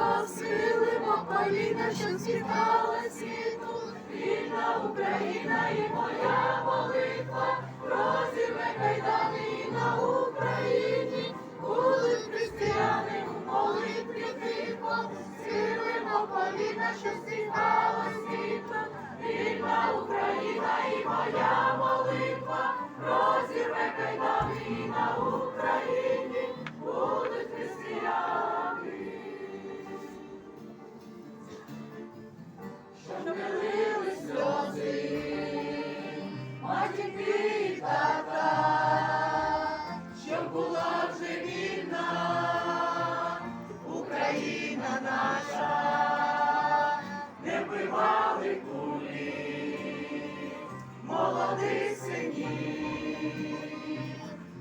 тихо схилимо коліна, що світала світу, вільна Україна і моя молитва, розірве кайдани і на Україні, будуть християни у молитві тихо, схилимо коліна, що світала світу, вільна Україна і моя молитва,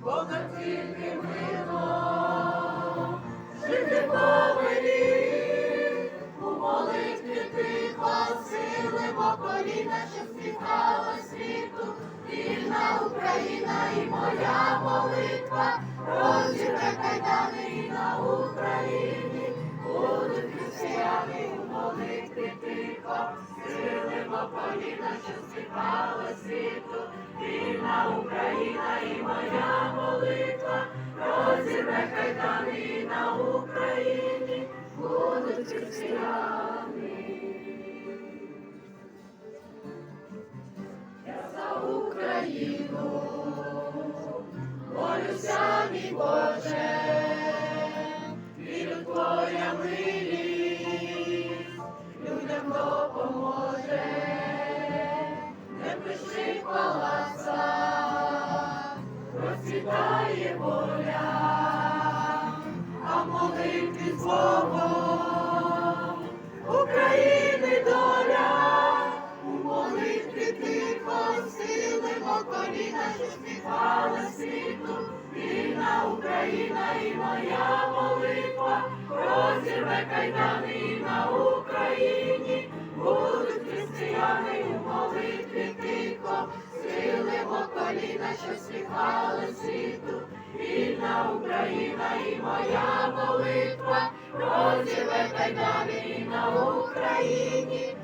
бо на тільки мило, жити у молитві тихо силимо коліна, що світала світу, вільна Україна і моя молитва, розірве кайдани і Україні, будуть християни у молитві тихо, силимо коліна, що світала світу, Україна і моя молитва, розірве кайдани на Україні, будуть християни. Я за Україну молюся, мій Боже, вірю Твоя милість, людям допоможе, не пиши палаца, України доля, у молитві тихо силимо коліна, що співала світу, вільна Україна і моя молитва, розірве кайдани на Україні, будуть християни у молитві тихо, силимо коліна, що співала світу, вільна Україна і моя молитва, розірве кайдани на Україні,